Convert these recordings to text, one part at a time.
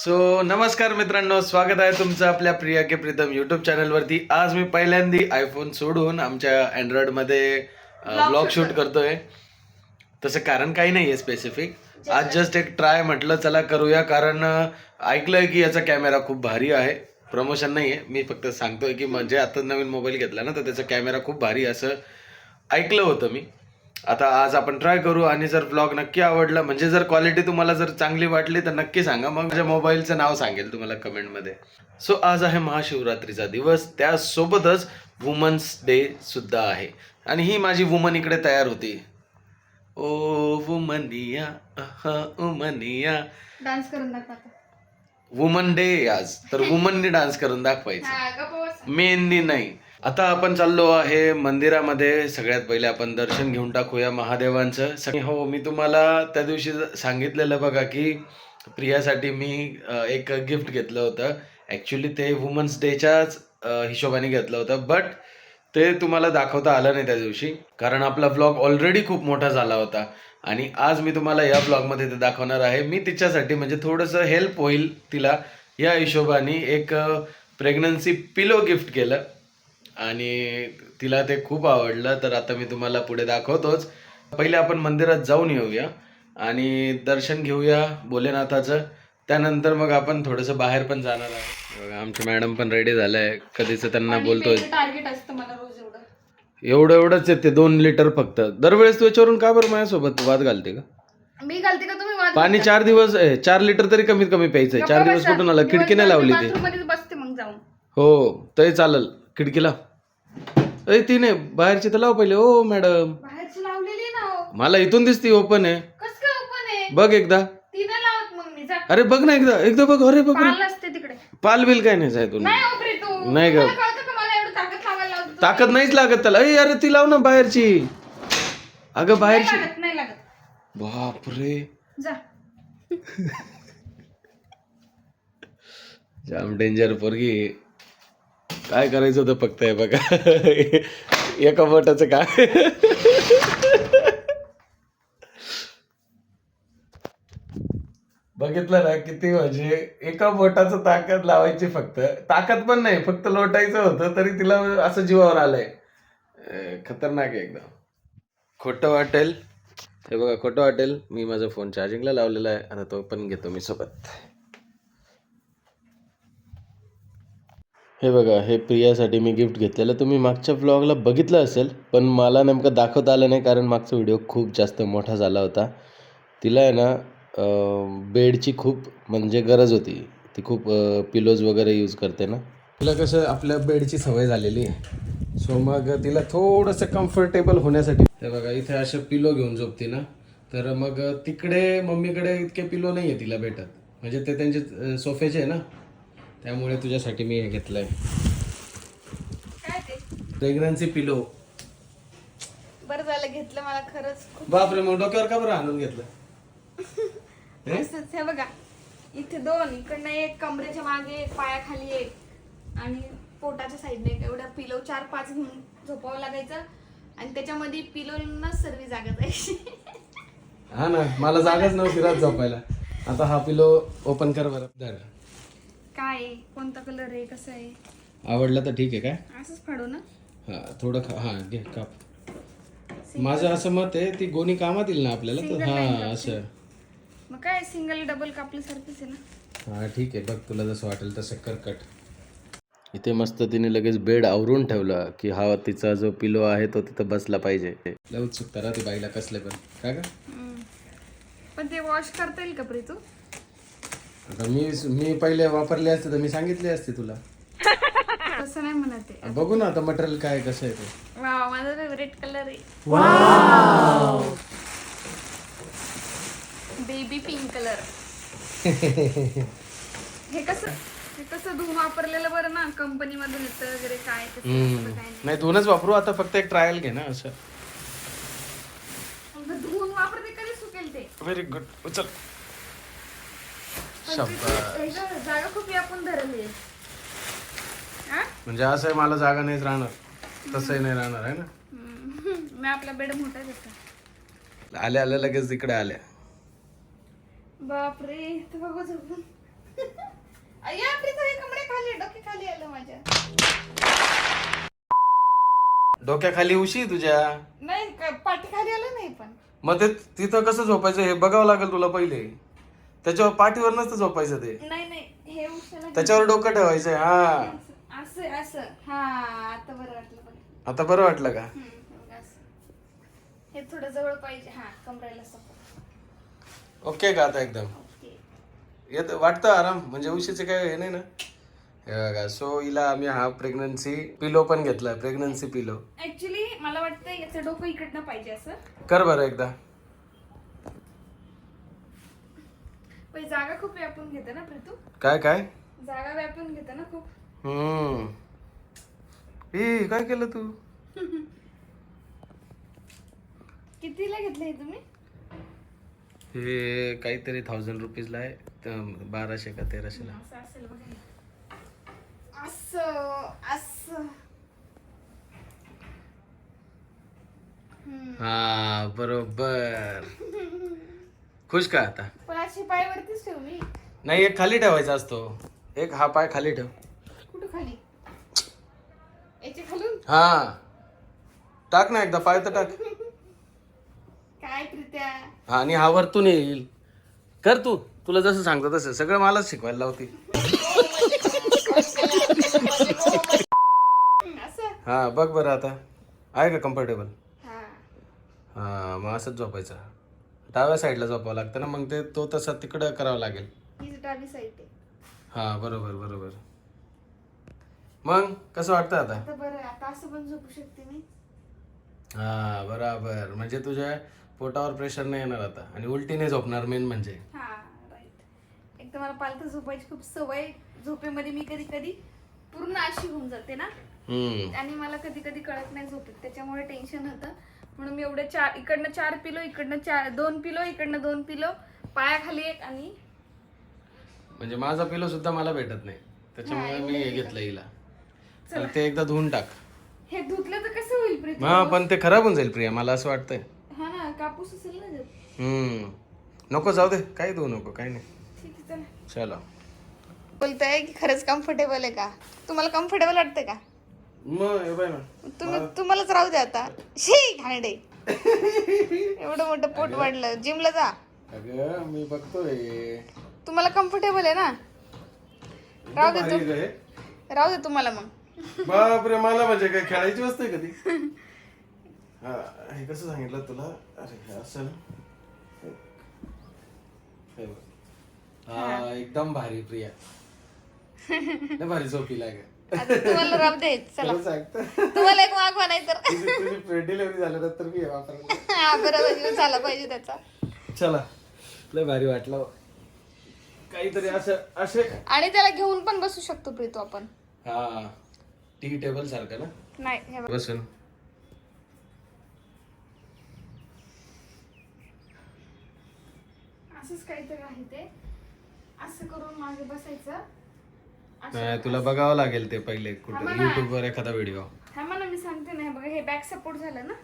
So नमस्कार मित्रांनो स्वागत आहे तुमचं आपल्या प्रिया के प्रीतम युट्यूब चॅनलवरती आज मी पहिल्यांदी आयफोन सोडून आमच्या अँड्रॉइडमध्ये ब्लॉग शूट करतोय. तसं कारण काही नाही आहे स्पेसिफिक आज जस्ट एक ट्राय म्हटलं चला करूया कारण ऐकलंय की याचा कॅमेरा खूप भारी आहे. प्रमोशन नाही आहे मी फक्त सांगतोय की म्हणजे आता नवीन मोबाईल घेतला ना तर त्याचा कॅमेरा खूप भारी असं ऐकलं होतं मी. आता आज आपण ट्राय करू आणि जर ब्लॉग नक्की आवडला म्हणजे जर क्वालिटी तुम्हाला जर चांगली वाटली तर नक्की सांगा. मग माझ्या मोबाईलचं नाव सांगेल तुम्हाला कमेंटमध्ये सो आज आहे महाशिवरात्रीचा दिवस. त्यासोबतच वुमन्स डे सुद्धा आहे. आणि ही माझी वुमन इकडे तयार होती. ओ वुमनिया. अहा, उमनिया. डान्स करून दाखवता वुमन डे आज. तर वुमननी डान्स करून दाखवायचं. हा. मेनली नाही. आता आपण चाललो आहे मंदिरामध्ये. सगळ्यात पहिले आपण दर्शन घेऊन टाकूया महादेवांचं. सग- हो मी तुम्हाला त्या दिवशी सांगितलेलं बघा की प्रियासाठी मी एक गिफ्ट घेतलं होतं. ॲक्च्युली ते वुमन्स डेच्याच हिशोबाने घेतलं होतं. बट ते तुम्हाला दाखवता आलं नाही त्या दिवशी. कारण आपला ब्लॉग ऑलरेडी खूप मोठा झाला होता. आणि आज मी तुम्हाला या ब्लॉगमध्ये ते दाखवणार आहे. मी तिच्यासाठी म्हणजे थोडंसं हेल्प होईल तिला. या हिशोबाने एक प्रेग्नन्सी पिलो गिफ्ट केलं. आणि तिला ते खूप आवडलं. तर आता मी तुम्हाला पुढे दाखवतोच. पहिले आपण मंदिरात जाऊन येऊया आणि दर्शन घेऊया भोलेनाथाचं. त्यानंतर मग आपण थोडंसं बाहेर पण जाणार आहे बघा आमचे मॅडम पण रेडी झालंय कधीच त्यांना बोलतोय. टार्गेट असतं मला रोज एवढं. एवढं एवढंच येते दोन लिटर फक्त. दरवेळेस तू याच्यावरून का बरं माझ्यासोबत वाद घालते का? मी घालते का तुम्ही वाद पाणी चार दिवस ए, चार लिटर तरी कमीत कमी प्यायचंय चार दिवस कुठून आला खिडकी नाही लावली ती. मध्ये बसते मग जाऊन. हो तरी चालेल. खिडकीला. अरे ती नाही बाहेरची तर लाव पहिले ओ मॅडम. बाहेरची लावलेली आहे ना हो. मला इथून दिसती ओपन आहे. कस काय ओपन आहे? बघ एकदा. ती नाही लावत मग मी जा. अरे बघ ना एकदा एकदा बघ अरे बघ. पाल असते तिकडे. पाल बिल काय नाही जाय तू नाही ओपरे तू. नाही ग. मला कळतं का मला एवढं ताकद लावायला लावतो तू? ताकद नाहीच लागत त्याला. अरे अरे ती लाव ना बाहेरची. अगं नाही बाहेरची. लागत नाही लागत. बापरे. जा. जाम डेंजर पोरगी. काय करायचं होतं फक्त हे बघा? एका बोटाचं काय? बघितलं ना किती म्हणजे एका बोटाचं ताकद लावायची फक्त. ताकद पण नाही फक्त लोटायचं होतं तरी तिला असं जीवावर आलंय. खतरनाक आहे एकदम. खोटं वाटेल. हे बघा खोटं वाटेल. मी माझा फोन चार्जिंगला लावलेला आहे. आता तो पण घेतो मी सोबत. हे बघा हे प्रियासाठी मी गिफ्ट घेतलेलं. तुम्ही मागच्या ब्लॉगला बघितलं असेल पण मला नेमकं दाखवता आलं नाही कारण मागचा व्हिडिओ खूप जास्त मोठा झाला होता. तिला आहे ना बेडची खूप म्हणजे गरज होती. ती खूप पिलोज वगैरे यूज करते ना. तिला कसं आपल्या बेडची सवय झालेली आहे. सो मग तिला थोडंसं कम्फर्टेबल होण्यासाठी. हे बघा इथे असे पिलो घेऊन झोपते ना. तर मग तिकडे मम्मीकडे इतके पिलो नाही आहे तिला भेटत. म्हणजे ते त्यांचे सोफेचे आहे ना. त्यामुळे तुझ्यासाठी मी हे घेतलंय. प्रेग्नन्सी पिलो बरं झालं घेतलं मला खरंच खूप. बापरे मग डोक्यावर का बरं आणून घेतलं? हे? असंच हे बघा. इथे दोन इकडनं एक कमरेच्या मागे एक पायाखाली एक. आणि पोटाच्या साईडने एक. एवढ्या पिलो चार पाच घेऊन झोपावं लागायचं. आणि त्याच्यामध्ये पिलोना सर्व जागा जायची. हा ना मला जागाच नव्हती रात झोपायला. आता हा पिलो ओपन कर बरं. धर. काय आहे? कोणता कलर आहे कसं आहे? आवडला तर ठीक आहे काय? असंच फाडू ना. हा थोडं खा हा घे काप. माझं असं मत आहे ती गोणी कामात येईल ना आपल्याला तर. हा असं. मग काय सिंगल डबल कापल्यासारखंच आहे ना? हा ठीक आहे बघ तुला जसं वाटेल तसं कर कट इथे मस्त तिने लगेच बेड आवरून ठेवला की हा तिचा जो पिलो आहे तो तिथं बसला पाहिजे. लय उत्सुकता राहते बाईला कसले पण. काय का हम्म. पण ते वॉश करता येईल का प्री तू आता मी मी पहिले वापरले असते तर मी सांगितले असते तुला. तसं नाही म्हणत आहे. बघू ना आता मटेरियल काय कसं आहे ते. वा माझा फेवरेट कलर आहे. बेबी पिंक कलर हे कसं हे कसं धुवून वापरलेलं बरं ना कंपनी मधून येतं वगैरे काय कसं असतं, काय नाही. नाही दोनच वापरू आता फक्त एक ट्रायल घे ना असं. मग धुवून वापरते कधी सुकेल ते? व्हेरी गुड उचल जागा खूप व्यापून धरली. हा? म्हणजे असं आहे मला जागा नाहीच राहणार. तसंही नाही राहणार आहे ना. मी आपला बेड मोठा आल्या आल्या लगेच तिकडे आल्या. बापरे ते बघू झोपून अय्या प्रीता कमरे खाली डोके खाली आलं माझ्या. डोक्याखाली उशी तुझ्या? नाही पाठी खाली आलं नाही पण. मग ते तिथं कसं झोपायचं? हे बघावं लागेल तुला पहिले. त्याच्यावर पाठीवर नसतं झोपायचं ते. नाही नाही हे उशाला त्याच्यावर डोकं ठेवायचंय हा. असं असं. हा आता बरं वाटलं बघ. आता बरं वाटलं का? हम्म, बघ असं. हे थोडं जवळ पाहिजे. हा कमरेला सपोर्ट ओके का आता एकदम? ओके. येत वाटतं आराम. म्हणजे उशीचे काय हे नाही ना? हे बघा सो हिला आम्ही हा प्रेग्नन्सी पिलो पण घेतलाय प्रेग्नन्सी पिलो ऍक्च्युली मला वाटतं याचं डोकं इकडनं पाहिजे असं. कर बरं एकदा. पण जागा खूप व्यापून घेते ना प्रीतू? काय काय? जागा व्यापून घेते ना खूप. हम्म. ए काय केलं तू? कितीला घेतलं हे तुम्ही? हे काहीतरी थाउजंड रुपीजला आहे. तर बाराशे का तेराशेला. असं असेल बघा. असं असं. हा बरोबर. खुश का आता? पण अशी पायावरतीच ठेव मी. नाही एक खाली ठेवायचा असतो. एक हा पाय खाली ठेव. कुठं खाली? याच्या खालून? हा. टाक ना एकदा पाय तर टाक. काय प्रीत्या? हा आणि हा वरतून येईल. कर तू. तुला जसं सांगतो तसं. सगळं मलाच शिकवायला लावती. असं? हा बघ बरं आता. आहे का कम्फर्टेबल हा. हा मग असंच झोपायचं. डाव्या साईडला झोपावं लागतं ना मग ते तो तसा तिकडं करावं लागेल. हीच डावी साईड आहे. हा बरोबर बरोबर. मग कसं वाटतं आता? आता बरं आता असं पण झोपू शकते मी. हा बराबर. म्हणजे तुझ्या पोटावर प्रेशर नाही येणार आता. आणि उलटीने झोपणार मेन म्हणजे. हा राईट एक तर मला पालथं झोपायची खूप सवय झोपेमध्ये मी कधी कधी पूर्ण अशी होऊन जाते ना. हम्म. आणि मला कधी कधी कळत नाही झोपेत. त्याच्यामुळे टेन्शन होतं. म्हणून मी एवढे चार इकडनं चार पिलो इकडनं चार दोन पिलो इकडनं दोन पिलो पायाखाली एक आणि म्हणजे माझा पिलो सुद्धा मला भेटत नाही. त्याच्यामुळे मी हे घेतलं हिला. तर ते एकदा धुवून टाक. हे धुतलं तर कसं होईल प्रीती? हा पण ते खराब होऊन जाईल प्रिया मला असं वाटतंय. हा ना कापूस असेल ना त्यात. हम्म. नको जाऊ दे. काही धुवू नको काही नाही. ठीक आहे चला. चलो. बोलताय की खरंच कम्फर्टेबल आहे का? तुम्हाला कम्फर्टेबल वाटतं का? मग हे बाय ना. तुम्ही तुम्हालाच राहू द्या आता. शी घाणडे एवढं मोठं पोट वाढलं. जिमला जा. अगं मी बघतोय. तुम्हाला कम्फर्टेबल आहे ना? राहू दे भारी आहे. राहू दे तुम्हाला मग. हे. बापरे मला म्हणजे काय खेळायची वस्तू आहे कधी हा हे कसं सांगितलं तुला? अरे हे असं ना. हे बघ. हा एकदम भारी प्रिया. लय भारी झोपी लागे आता तुम्हाला राहू दे चला. खरं सांगतो. तुम्हाला एक मागवा नाही तर तुझी तुझी प्रेड डिलिव्हरी झाल्यानंतर मी हे हा बरोबर झाला पाहिजे त्याचा. चला. लय भारी वाटलं काहीतरी असं असे आणि त्याला घेऊन पण बसू शकतो प्रीतो आपण. हा. टी टेबल सारखं ना? नाही हे बघ. बसून. असंच काहीतरी आहे ते. असं करून मागे बसायचं. नाही, तुला बघावं लागेल ते पहिले कुठे. युट्यूब वर एखादा व्हिडिओ थांबा ना मी सांगते ना. हे बघा हे बॅक सपोर्ट झालं ना.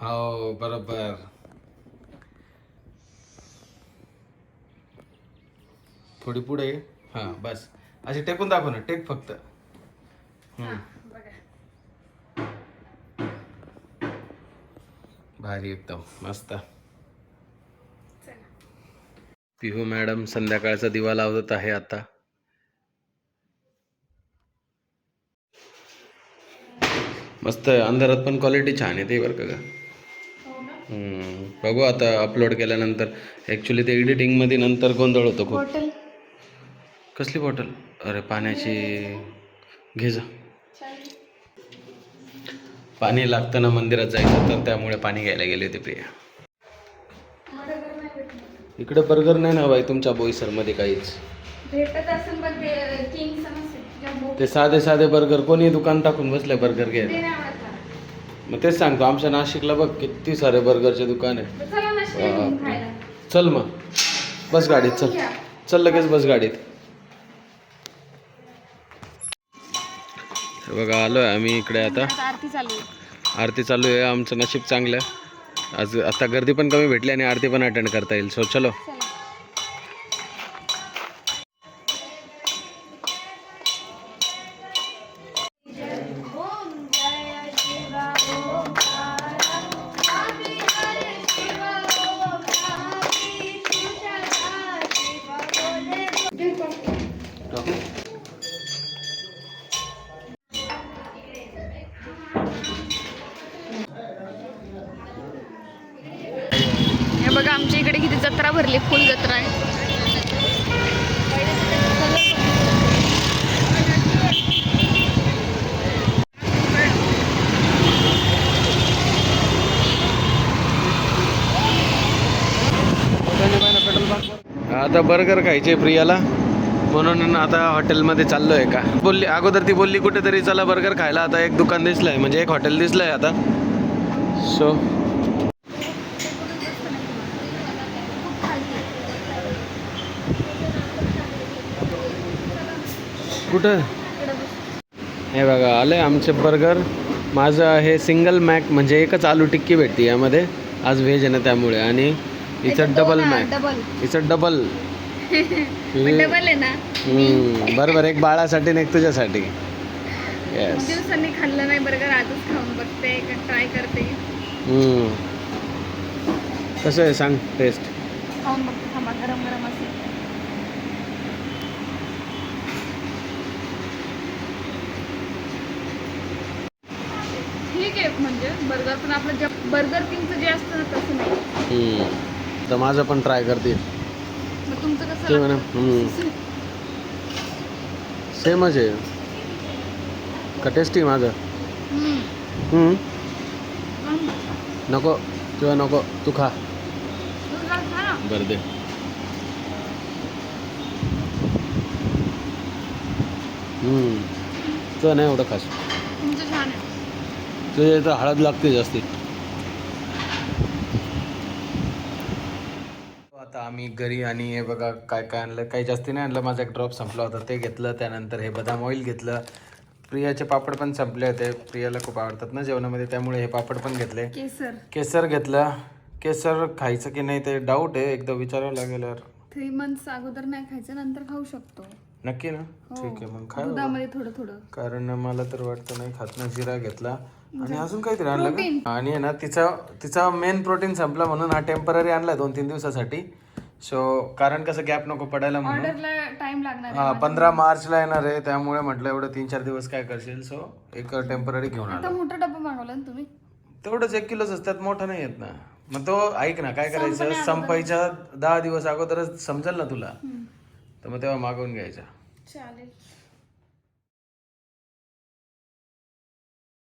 हो बरोबर. थोडी पुढे. ये. हा बस. अशी टेकून दाखव ना. टेक फक्त. बघा. भारी एकदम. मस्त. पिहू मॅडम संध्याकाळचा दिवा लावत आहे आता. मस्त आहे अंधारात पण क्वालिटी छान आहे ते बरं का हो. बघू आता अपलोड केल्यानंतर. ॲक्च्युली ते एडिटिंगमध्ये नंतर गोंधळ होतो खूप. कसली बॉटल अरे पाण्याची. घे जा. पाणी लागतं ना मंदिरात जायचं तर त्यामुळे पाणी घ्यायला गेले होते प्रिया. इकडे बर्गर नाही ना बाई तुमच्या बोईसरमध्ये काहीच. भेटत असेल पण ते किंग साधे साधे बर्गर कोणी दुकान टाकून बसले बर्गर घ्यायला. मग तेच सांगतो आमच्या नाशिकला बघ किती सारे बर्गरचे दुकान आहे चला मग. बस गाडीत चल. चल लगेच बस गाडीत. हे बघा आलोय आम्ही इकडे आता आता. आरती चालू आहे. आरती चालू आहे आमचं नशीब चांगलं आहे. आज आता गर्दी पण कमी भेटली आणि आरती पण अटेंड करता येईल. सो चलो. आपली फुल जत्रा आहे. आता बर्गर खायचे प्रियाला. म्हणून आता हॉटेलमध्ये चाललोय का बोलली अगोदर ती बोलली कुठेतरी चला बर्गर खायला. आता एक दुकान दिसलंय म्हणजे एक हॉटेल दिसलंय आता. सो कुठं? हे बघा आले आमचे बर्गर माझं आहे सिंगल मॅक म्हणजे एकच आलू टिक्की भेटते यामध्ये. आज व्हेज आहे ना त्यामुळे. आणि इथं डबल मॅक इथं डबल डबल आहे ना? बरोबर एक बाळासाठी आणि एक तुझ्यासाठी. येस दिवसांनी खाल्लं नाही बर्गर आजच खाऊन बघते ट्राय करते. कसं आहे सांग टेस्ट खाऊन बघते थांबा गरम गरम असेल. ठीक आहे म्हणजे बर्गर पण आपलं बर्गर किंगचं जे असतं ना तसं नाही तर माझं पण ट्राय करते मग तुमचं कसं म्हणा? सेमच आहे का टेस्टी माझं हम्म. हम्म. हम्म. नको किंवा नको तू खा तुम्ही खा ना. बरं दे हम्म. नाही एवढं खास तुझ्या इथं हळद लागते जास्ती. आता आम्ही घरी आणि हे बघा काय काय आणलं. काही जास्ती नाही आणलं. माझा एक ड्रॉप संपला होता. ते घेतलं. त्यानंतर हे बदाम ऑइल घेतलं. प्रियाचे पापड पण संपले होते. प्रियाला खूप आवडतात ना जेवणामध्ये. त्यामुळे हे पापड पण घेतले. केसर. केसर घेतलं. केसर खायचं की नाही ते डाऊट आहे. एकदा विचारावं लागेल यार. थ्री मंथ्स अगोदर नाही खायचं. नंतर खाऊ शकतो. नक्की ना? हो. ठीक आहे. मग. दुधामध्ये थोडं थोडं. कारण मला तर वाटतं नाही खात ना. जिरा घेतला. आणि अजून काहीतरी आणलं. का? आणि आहे ना तिचा तिचा मेन प्रोटीन संपला म्हणून हा टेंपररी आणला दोन तीन दिवसासाठी. सो कारण कसं गॅप नको पडायला म्हणून. ऑर्डरला टाइम लागणार हा पंधरा मार्चला येणार आहे त्यामुळे म्हटलं एवढं तीन चार दिवस काय करशील. सो एक टेंपररी घेऊन आला. आता मोठा डब्बा मागवला ना तुम्ही? तेवढंच एक किलोच असतात मोठा नाही येत ना. मग तो ऐक ना काय करायचं? संपायच्या दहा दिवस अगोदरच समजेल ना तुला. तर मग तेव्हा मागवून घ्यायचा. चालेल.